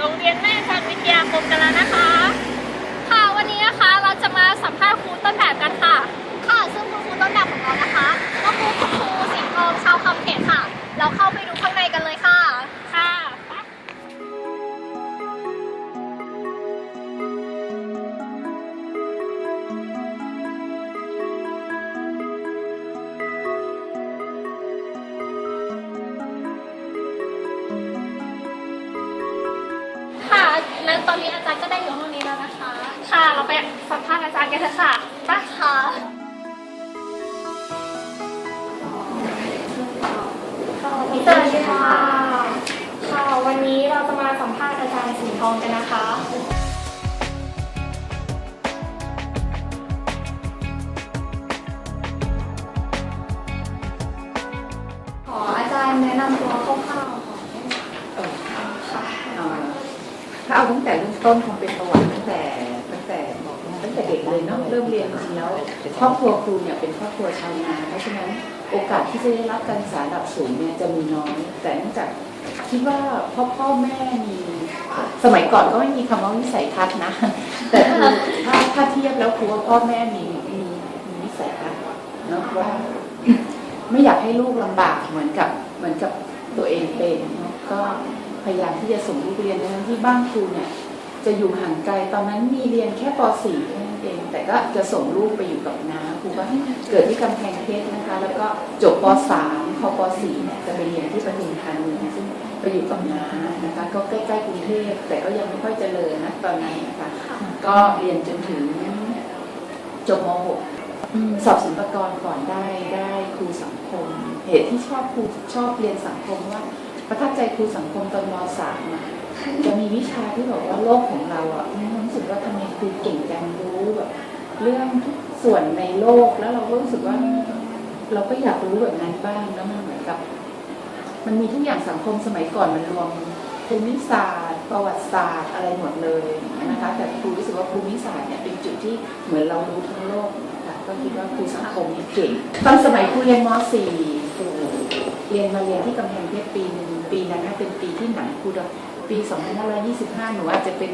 โรงเรียนแม่ชันวิทยาคมกันแล้วนะคะ ค่ะวันนี้นะคะเราจะมาสัมภาษณ์ครูต้นแบบกันค่ะ ค่ะซึ่งคุณครูต้นแบบของเรานะคะ ก็คือครูสิงห์ทองชาวคำเขตค่ะ เราเข้าไป นั้นตอนนี้อาจารย์ก็ได้อยู่ห้องนี้แล้วนะคะ ค่ะ เราไปสัมภาษณ์อาจารย์กันเถอะค่ะไปค่ะ สวัสดีค่ะ ค่ะ วันนี้เราจะมาสัมภาษณ์อาจารย์สิงห์ทองกันนะคะ ขออาจารย์แนะนำตัวคร่าวๆของค่ะ เอ่อ ถ้าเอาตั้งแต่เริ่มต้นคงเป็นประวัติตั้งแต่ตั้งแต่บอกตั้งแต่เด็กเลยเนาะเริ่มเรียนจริงๆแล้วครอบครัวครูเนี่ยเป็นครอบครัวชาวนาเพราะฉะนั้นโอกาสที่จะได้รับการศึกษาระดับสูงเนี่ยจะมีน้อย แต่เนื่องจากคิดว่าพ่อพ่อแม่มีสมัยก่อนก็ไม่มีคำว่าวิสัยทัศน์นะ แต่คือถ้าถ้าเทียบแล้วครูว่าพ่อแม่มีมีมีวิสัยทัศน์เนาะว่าไม่อยากให้ลูกลำบากเหมือนกับเหมือนกับตัวเองเป็นเนอะก็ พยายามที่จะส่งลูกเรียนทั้งที่บ้านครูเนี่ยจะอยู่ห่างไกลตอนนั้นมีเรียนแค่ป .4 แค่นั้นเอง แต่ก็จะส่งลูกไปอยู่กับน้าครูก็เกิดที่กำแพงเพชรนะคะ แล้วก็จบป .3 พอป .4 เนี่ยจะไปเรียนที่ปทุมธานีซึ่งไปอยู่กับน้านะคะ ก็ใกล้ๆกรุงเทพแต่ก็ยังไม่ค่อยเจริญนะตอนนั้นนะคะ ก็เรียนจนถึงจบม .6 สอบศิลปากรก่อนได้ได้ครูสังคม เหตุที่ชอบครูชอบเรียนสังคมว่า ประทับใจครูสังคมตอนม .3 อะจะมีวิชาที่บอกว่าโลกของเราอะมีความรู้สึกว่าทำไมครูเก่งจังรู้แบบเรื่องทุกส่วนในโลกแล้วเราก็รู้สึกว่า เราก็อยากรู้แบบนั้นบ้างแล้วมันเหมือนกับ มันมีทุกอย่างสังคมสมัยก่อนมันรวมภูมิศาสตร์ ประวัติศาสตร์อะไรหมดเลยนะคะ แต่ครูรู้สึกว่าภูมิศาสตร์เนี่ยเป็นจุดที่เหมือนเรารู้ทั้งโลกนะคะก็คิดว่าครูสังคมนี่เก่งตอนสมัยครูเรียนม .4 เรียนมาเรียนที่กำแพงเพชรปีหนึ่ง ที่หนังครูดอกปี 2525 หนูอาจจะเป็น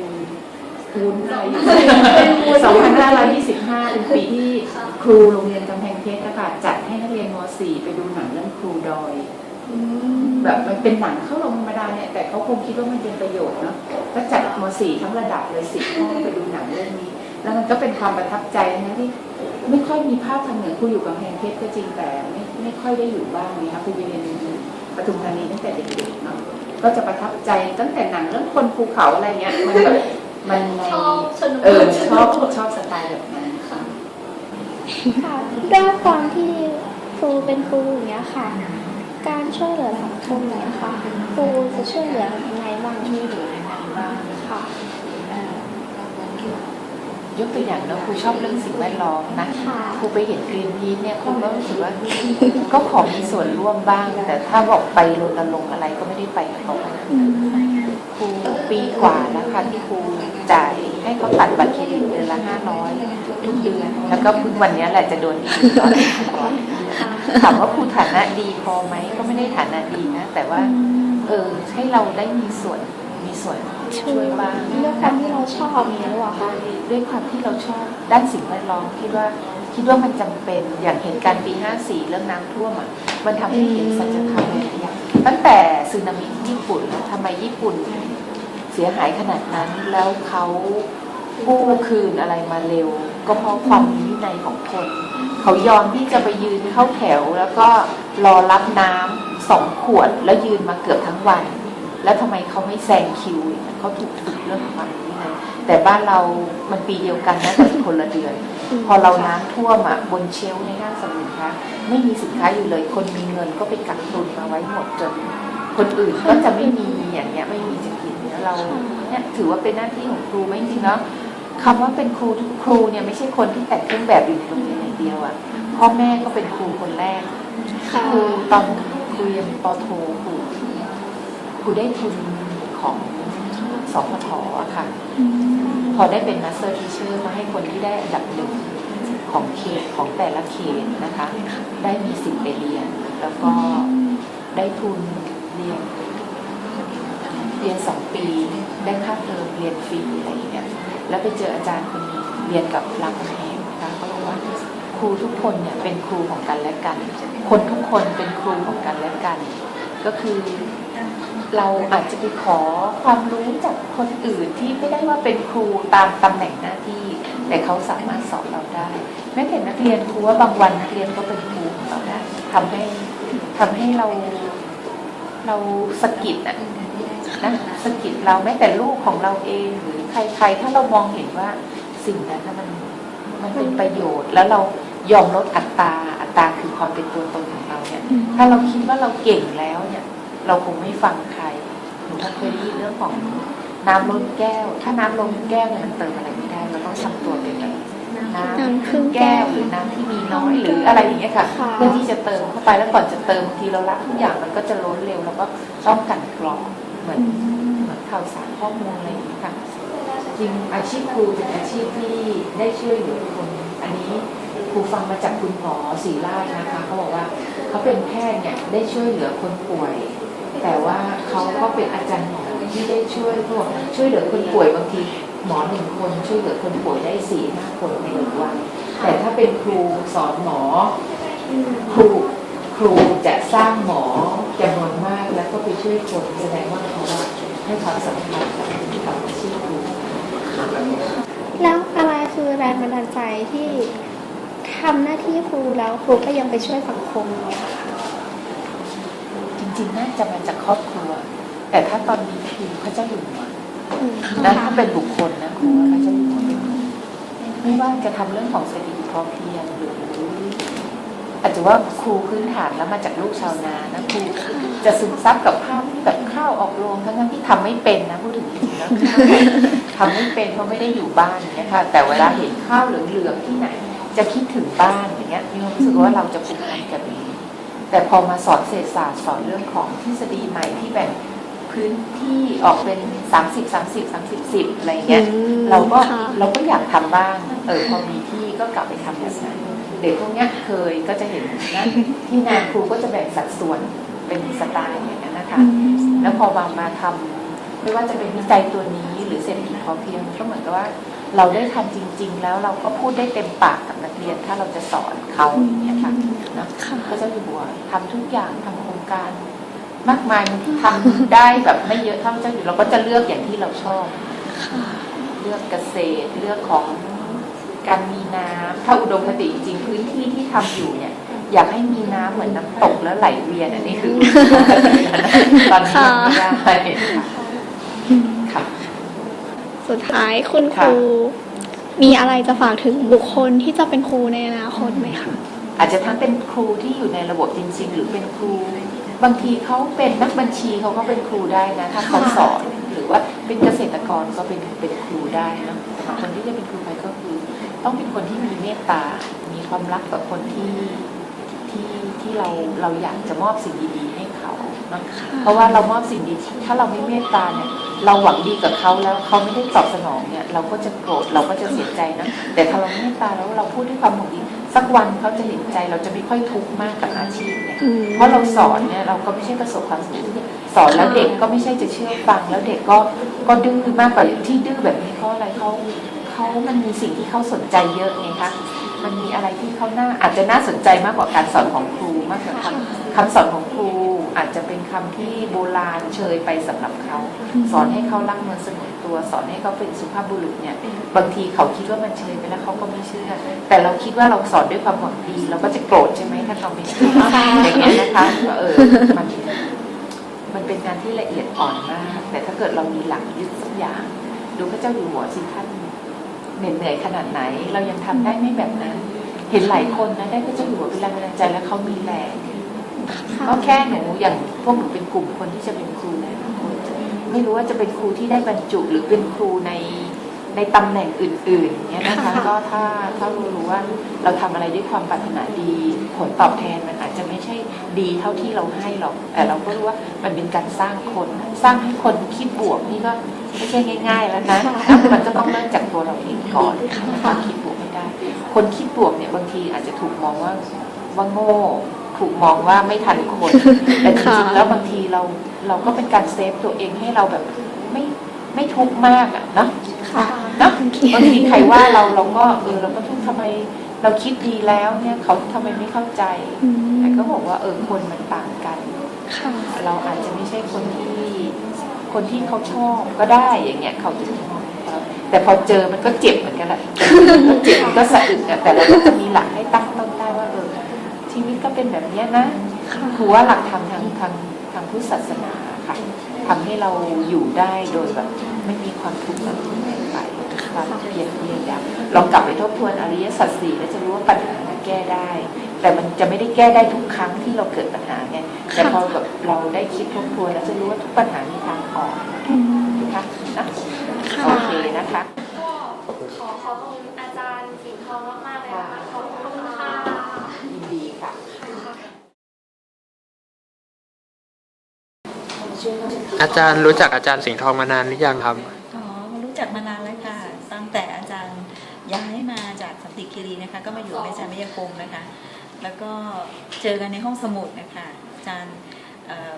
วุ้นอะไรอยู่2525 เป็นปีที่ครูโรงเรียนกำแพงเพชรนะคะจัดให้นักเรียนม .4 ไปดูหนังเรื่องครูดอยแบบมันเป็นหนังเข้าโรงธรรมดาเนี่ยแต่เขาคงคิดว่ามันเป็นประโยชน์เนาะก็จัดม .4 ทั้งระดับเลยสิบห้องไปดูหนังเรื่องนี้ แล้วมันก็เป็นความประทับใจนะที่ไม่ค่อยมีภาพทางเหนือครูอยู่กับแพงเพชรก็จริงแต่ไม่ไม่ค่อยได้อยู่บ้างนี่ค่ะครูไปเรียนปทุมธานีตั้งแต่เด็กๆเนาะ ก็จะประทับใจตั้งแต่หนังเรื่องคนภูเขาอะไรเงี้ยมันแบบมันในชอบสนุกเออชอบชอบสไตล์แบบนั้นค่ะค่ะด้วยความที่ครูเป็นครูอย่างเงี้ยค่ะ การช่วยเหลือสังคมเนี่ยค่ะครูจะช่วยเหลือยังไงบ้างช่วยเหลือยังไงบ้างค่ะ ยกตัวอย่างแล้วครูชอบเรื่องสิ่งแวดล้อมนะค่ะครูไปเห็นกรีนพีทเนี่ยครูก็รู้สึกว่าก็ขอมีส่วนร่วมบ้าง แต่ถ้าบอกไปรณรงค์อะไรก็ไม่ได้ไปกับเขาขนาดนั้นครูปีกว่าแล้วค่ะที่ครูจ่ายให้เขาตัดบัตรเครดิตเดือนละห้าร้อยทุกเดือนแล้วก็เพิ่งวันเนี้ยแหละจะโดนอีกร้อยถามว่าครูฐานะดีพอไหมก็ไม่ได้ฐานะดีนะ แต่ว่า เออให้เราได้มีส่วนมี ส่วนช่วยบ้างด้วยความที่เราชอบอย่างเงี้ยหรอคะด้วยความที่เราชอบด้านสิ่งแวดล้อมคิดว่าคิดว่ามันจำเป็นอย่างเหตุการณ์ปี 54 เรื่องน้ำท่วมอะมันทำให้เห็นสัจธรรมหลายอย่างตั้งแต่สึนามิญี่ปุ่นทำไมญี่ปุ่นเสียหายขนาดนั้นแล้วเขากู้คืนอะไรมาเร็ว ก็เพราะความมีวินัยของคน เขายอมที่จะไปยืนเข้าแถว แล้วก็รอรับน้ำสองขวดแล้วยืนมาเกือบทั้งวัน แล้วทำไมเขาไม่แซงคิวอย่างเงี้ยเขาถูกฝึกเรื่องของความมีวินัยแต่บ้านเรามันปีเดียวกันนะแต่เป็นคนละเดือน พอเราน้ำท่วมอะบนเชลฟ์ในห้างสรรพสินค้าไม่มีสินค้าอยู่เลย คนมีเงินก็ไปกักตุนมาไว้หมดจน คนอื่นก็จะไม่มีอย่างเงี้ยไม่มีจะกินเนี่ยเราเนี่ยถือว่าเป็นหน้าที่ของครูไหมจริงๆแล้วคำว่าเป็นครูทุกครูเนี่ยไม่ใช่คนที่แต่งเครื่องแบบอยู่ในโรงเรียนอย่างเดียวอะพ่อแม่ก็เป็นครูคนแรกค่ะคือตอนครูยังปอโทครู ครูได้ทุนของสพทอะค่ะ พอได้เป็นมาสเตอร์ทีเชอร์มาให้คนที่ได้อันดับหนึ่งของเขตของแต่ละเขตนะคะ ได้มีสิทธิ์ไปเรียน แล้วก็ได้ทุนเรียน เรียนสองปี ได้ค่าเทอมเรียนฟรีอะไรอย่างเงี้ยแล้วไปเจออาจารย์คนหนี้เรียนกับรามคำแหงนะคะเขาบอกว่าครูทุกคนเนี่ยเป็นครูของกันและกัน คนทุกคนเป็นครูของกันและกัน ก็คือ เราอาจจะไปขอความรู้จากคนอื่นที่ไม่ได้ว่าเป็นครูตามตำแหน่งหน้าที่ แต่เขาสามารถสอนเราได้แม้แต่นักเรียนครูว่าบางวันนักเรียนก็เป็นครูของเราได้ทำให้ทำให้เราเราสะกิดอะนะสะกิดเราแม้แต่ลูกของเราเองหรือใคร ๆ ถ้าเรามองเห็นว่าสิ่งนั้นมันมันเป็นประโยชน์ แล้วเรายอมลดอัตราอัตราคือความเป็นตัวตนของเราเนี่ย ถ้าเราคิดว่าเราเก่งแล้ว เนี่ยเราคงไม่ฟังใครหนูท่านเคยได้ยินเรื่องของน้ำล้นแก้ว ถ้าน้ำล้นแก้วเนี่ยมันเติมอะไรไม่ได้ เราต้องทำตัวเป็นแบบน้ำน้ำครึ่งแก้แก้ววหรือน้ำที่มีน้อยหรืออะไรอย่างเงี้ยค่ะค่ะเพื่อที่จะเติมเข้าไปแล้วก่อนจะเติมบางทีเราละทุกอย่างมันก็จะล้นเร็วแล้วก็ต้องกลันกรองเหมือนเหมือนข่าวสารข้อมูลอะไรอย่างเงี้ยค่ะจริงอาชีพครูเป็นอาชีพที่ได้ช่วยเหลือคน อันนี้ครูฟังมาจากคุณหมอศรีราชนะคะเขาบอกว่าเขาเป็นแพทย์เนี่ยได้ช่วยเหลือคนป่วย แต่ว่าเขาก็เป็นอาจารย์หมอที่ได้ช่วยพวกช่วยเหลือคนป่วยบางทีหมอหนึ่งคนช่วยเหลือคนป่วยได้สี่ห้าคนในหนึ่งวัน แต่ถ้าเป็นครูสอนหมอ ครูครูจะสร้างหมอจำนวนมากแล้วก็ไปช่วยคนแสดงว่าเขาให้ความสำคัญกับกับอาชีพครูแล้วอะไรคือแรงบันดาลใจที่ทำหน้าที่ครูแล้วครูก็ยังไปช่วยสังคมเนี่ยค่ะ ริงๆน่าจะมาจากครอบครัว แต่ถ้าตอนนี้คือพระเจ้าอยู่หัวอืมนะถ้าเป็นบุคคลนะครูว่าพระเจ้าอยู่หัวเป็นไม่ว่าจะทำเรื่องของเศรษฐกิจพอเพียงหรืออาจจะว่าครูพื้นฐานแล้วมาจากลูกชาวนานะครูจะซึมซับกับข้าวที่แบบข้าวออกโรงทั้งๆที่ทำไม่เป็นนะพูดถึงจริงๆแล้วทำไม่เป็นเพราะไม่ได้อยู่บ้านอย่างเงี้ยค่ะ แต่เวลาเห็นข้าวเหลืองๆที่ไหน จะคิดถึงบ้านอย่างเงี้ยมีความรู้สึกว่าเราจะผูกพันกับนี้ แต่พอมาสอนเศรษฐศาสตร์สอนเรื่องของทฤษฎีใหม่ที่แบ่งพื้นที่ออกเป็น 30 30 30 10อะไรเงี้ยอืมเราก็ค่ะเราก็อยากทำบ้างเออพอมีที่ก็กลับไปทำแบบนั้นเด็กพวกเนี้ยเคยก็จะเห็นนะที่งานครูก็จะแบ่งสัดส่วนเป็นสไตล์อย่างนั้นนะคะ แล้วพอมามาทำไม่ว่าจะเป็นวิจัยตัวนี้หรือเศรษฐกิจพอเพียงก็เหมือนกับว่า เราได้ทำจริง ๆ แล้วเราก็พูดได้เต็มปากกับนักเรียน ถ้าเราจะสอนเขาอย่างเงี้ยค่ะนะค่ะก็จะอยู่หัวทำทุกอย่างทำโครงการ มากมายมันทำได้แบบไม่เยอะเท่าเจ้าอยู่เราก็จะเลือกอย่างที่เราชอบเลือกเกษตรเลือกของการมีน้ำถ้าอุดมคติจริงๆพื้นที่ที่ทำอยู่เนี่ย อยากให้มีน้ำเหมือนน้ำตกแล้วไหลเวียนอันนี้คือตอนนี้ยังไม่ได้ค่ะ สุดท้ายคุณคค่ะรู มีอะไรจะฝากถึงบุคคลที่จะเป็นครูในอนาคตไหมคะอาจจะทั้งเป็นครูที่อยู่ในระบบจริง ๆ หรือเป็นครู บางทีเขาเป็นนักบัญชีเขาก็เป็นครูได้นะถ้าเขาสอนหรือว่าเป็นเกษตรกรก็เป็นเป็นครูได้นะแต่คนที่จะเป็นครูไปก็คือ ต้องเป็นคนที่มีเมตตา มีความรักกับคนที่ที่ที่เราเราอยากจะมอบสิ่งดีๆให้เขาเนาะเพราะว่าเรามอบสิ่งดีถ้าเราไม่เมตตาเนี่ย เราหวังดีกับเขาแล้วเขาไม่ได้ตอบสนองเนี่ย เราก็จะโกรธเราก็จะเสียใจนะแต่ถ้าเราเมตตาแล้วเราพูดด้วยความหวังดีสักวันเขาจะเห็นใจเราจะไม่ค่อยทุกข์มากกับอาชีพเนี่ยอืมเพราะเราสอนเนี่ยเราก็ไม่ใช่ประสบความสำเร็จสอนแล้วเด็กก็ไม่ใช่จะเชื่อฟัง แล้วเด็กก็ก็ดื้อมากกว่าที่ดื้อแบบนี้เพราะอะไรเขาเขามันมีสิ่งที่เขาสนใจเยอะไงคะมันมีอะไรที่เขาน่าอาจจะน่าสนใจมากกว่าการสอนของครูมากกว่าคำคำสอนของครู อาจจะเป็นคำที่โบราณเชยไปสำหรับเขาสอนให้เขารักเมืองสงวนตัวสอนให้เขาเป็นสุภาพบุรุษเนี่ย บางทีเขาคิดว่ามันเชยไปแล้วเขาก็ไม่เชื่อ แต่เราคิดว่าเราสอนด้วยความหวังดีเราก็จะโกรธใช่ไหมถ้าเขาไม่เชื่ออย่างเงี้ยนะคะเออมันมันเป็นงานที่ละเอียดอ่อนมาก แต่ถ้าเกิดเรามีหลักยึดสักอย่าง ดูพระเจ้าอยู่หัวสิท่านเหน็ดเหนื่อยขนาดไหน เรายังทำได้ไม่แบบนั้น เห็นหลายคนนะได้พระเจ้าอยู่หัวเป็นแรงบันดาลใจแล้วเขามีแรง ก็แค่หนูอย่างพวกหนูเป็นกลุ่มคนที่จะเป็นครูในอนาคตไม่รู้ว่าจะเป็นครูที่ได้บรรจุหรือเป็นครูในในตำแหน่งอื่นๆเนี้ยนะคะค่ะก็ถ้าถ้ารู้รู้ว่าเราทำอะไรด้วยความปรารถนาดี ผลตอบแทนมันอาจจะไม่ใช่ดีเท่าที่เราให้หรอกแต่เราก็รู้ว่ามันเป็นการสร้างคน สร้างให้คนคิดบวกนี่ก็ไม่ใช่ง่าย ๆ แล้วนะมันก็ต้องเริ่มจากตัวเราเองก่อนนะคะคิดบวกไม่ได้ คนคิดบวกเนี่ยบางทีอาจจะถูกมองว่าว่าโง่ ถูกมองว่าไม่ทันคนแต่จริงๆแล้วบางทีเราเราก็เป็นการเซฟตัวเองให้เราแบบไม่ไม่ทุกข์มากอะเนาะค่ะเนาะบางทีใครว่าเราเราก็เออเราก็ทุกข์ทำไมเราคิดดีแล้วเนี่ยเขาทำไมไม่เข้าใจอืมแต่ก็บอกว่าเออคนมันต่างกันค่ะเราอาจจะไม่ใช่คนที่คนที่เขาชอบก็ได้อย่างเงี้ยเขาจะมองเราแต่พอเจอมันก็เจ็บเหมือนกันแหละเจ็บมันก็สะอึกอะแต่เราก็จะมีหลักให้ตั้งต้นได้ว่าเออ ชีวิตก็เป็นแบบเนี้ยนะค่ะคือว่าหลักธรรมทางทางทางพุทธศาสนาค่ะทำให้เราอยู่ได้โดยแบบไม่มีความทุกข์แบบนี้ไปความเพียรพยายามลองกลับไปทบทวนอริยสัจสี่แล้วจะรู้ว่าปัญหามันแก้ได้ แต่มันจะไม่ได้แก้ได้ทุกครั้งที่เราเกิดปัญหาไงแต่พอแบบเราได้คิดทบทวนแล้วจะรู้ว่าทุกปัญหามีทางออกนะคะนะโอเคนะคะ ก็ขอขอบคุณอาจารย์สิงห์ทองมากๆเลยนะคะขอบคุณค่ะ ยินดีค่ะ อาจารย์รู้จักอาจารย์สิงห์ทองมานานหรือยังครับ อ๋อรู้จักมานานแล้วค่ะ ตั้งแต่อาจารย์ย้ายมาจากสันติคีรีนะคะ ก็มาอยู่ในอาจารย์วิยาคมนะคะ แล้วก็เจอกันในห้องสมุดนะคะ อาจารย์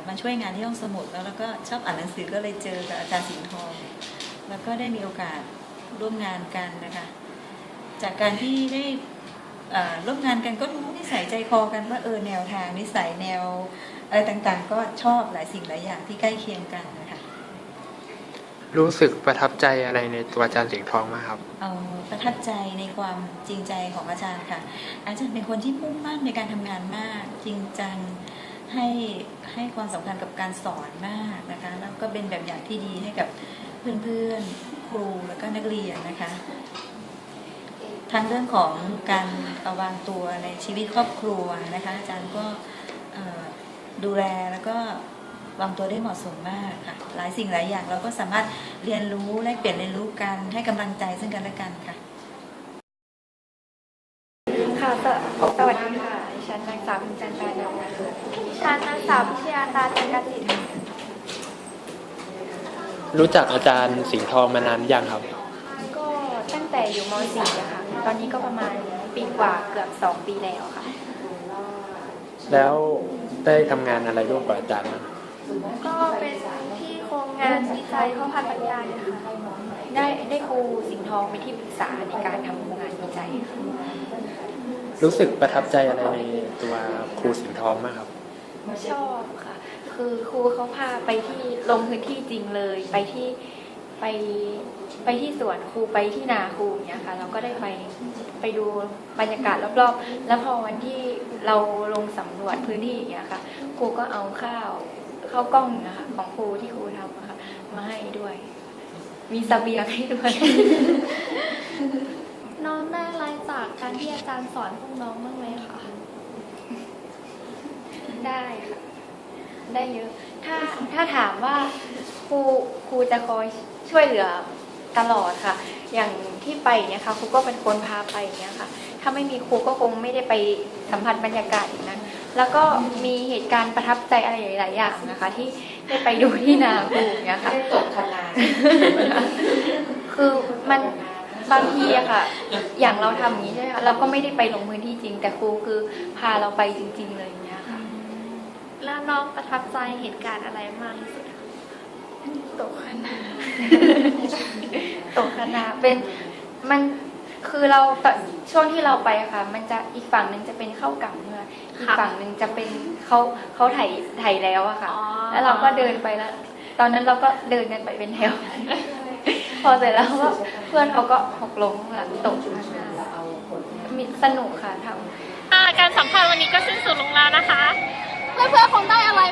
มาช่วยงานที่ห้องสมุดแล้วแล้วก็ชอบอ่านหนังสือก็เลยเจอกับอาจารย์สิงห์ทอง แล้วก็ได้มีโอกาสร่วมงานกันนะคะ จากการที่ได้ร่วมงานกันก็รู้นิสัยใจคอกันว่าเออแนวทางนิสัยแนว อะไรต่างๆ ก็ชอบหลายสิ่งหลายอย่างที่ใกล้เคียงกันนะคะรู้สึกประทับใจอะไรในตัวอาจารย์สิงห์ทองมากครับเอาประทับใจในความจริงใจของอาจารย์ค่ะ อาจารย์เป็นคนที่มุ่งมั่นในการทำงานมาก จริงจังให้ให้ความสำคัญกับการสอนมากนะคะแล้วก็เป็นแบบอย่างที่ดีให้กับเพื่อนๆครูแล้วก็นักเรียนนะคะทั้งเรื่องของการเอาวางตัวในชีวิตครอบครัวนะคะอาจารย์ก็เอ่อ ดูแลแล้วก็วางตัวได้เหมาะสมมากค่ะ หลายสิ่งหลายอย่างเราก็สามารถเรียนรู้แลกเปลี่ยนเรียนรู้กันให้กำลังใจซึ่งกันและกันค่ะ ค่ะสสวัสดีค่ะดิฉันนางสาวพิมจันทร์ตาดำนะคะดิฉันนางสาวพิชยาตาจันกสิทธิ์รู้จักอาจารย์สิงห์ทองมานานหรือยังครับ ก็ตั้งแต่อยู่ม .4 อะค่ะ ตอนนี้ก็ประมาณปีกว่าเกือบ 2 ปีแล้วค่ะ แล้ว ได้ทำงานอะไรร่วมกับอาจารย์บ้างก็เป็นที่โครงงานวิจัยข้อพันธุ์ปัญญาเนี่ยค่ะได้ได้ครูสิงห์ทองเป็นที่ปรึกษาในการทำงานวิจัยค่ะรู้สึกประทับใจอะไรในตัวครูสิงห์ทองมากครับชอบค่ะ คือครูเขาพาไปที่ลงพื้นที่จริงเลยไปที่ ไปไปที่สวนครูไปที่นาครูอย่างเงี้ยค่ะ เราก็ได้ไปไปดูบรรยากาศรอบๆ แล้วพอวันที่เราลงสำรวจพื้นที่อย่างเงี้ยค่ะครูก็เอาข้าวข้าวกล้องนะคะของครูที่ครูทำอะค่ะมาให้ด้วย มีเสบียงให้ด้วยน้องได้อะไรจากการที่อาจารย์สอนพวกน้องบ้างไหมคะได้ค่ะได้เยอะ ถ้าถ้าถามว่าครูค รูจะคอยช่วยเหลือตลอดค่ะ อย่างที่ไปเนี่ยค่ะครูก็เป็นคนพาไปเนี่ยค่ะ ถ้าไม่มีครูก็คงไม่ได้ไปสัมผัสบรรยากาศอย่างนั้น แล้วก็มีเหตุการณ์ประทับใจอะไรหลาย ๆ อย่างนะคะ ที่ได้ไปดูที่นาครูเนี่ยค่ะ ได้จบคณะคือมันบางทีอะค่ะ อย่างเราทำอย่างนี้ใช่ไหมคะเราก็ไม่ได้ไปลงพื้นที่จริง แต่ครูคือพาเราไปจริง ๆ เลยอย่างเงี้ยค่ะ แล้วน้องประทับใจเหตุการณ์อะไรมากที่สุดคะ ตกคณะตกคณะเป็นมันคือเราตอนช่วงที่เราไปอะค่ะ มันจะอีกฝั่งหนึ่งจะเป็นเข้ากลับเมื่ออีกฝั่งหนึ่งจะเป็นเขาเขาไถไถแล้วอะค่ะอ๋อแล้วเราก็เดินไปแล้ว ตอนนั้นเราก็เดินกันไปเป็นแถว พอเสร็จแล้วก็เพื่อนเขาก็หกล้มหลังตกข้างหน้ามีสนุกค่ะทำอ่าการสัมภาษณ์วันนี้ก็สิ้นสุดลงแล้วนะคะ เพื่อนๆคงได้อะไร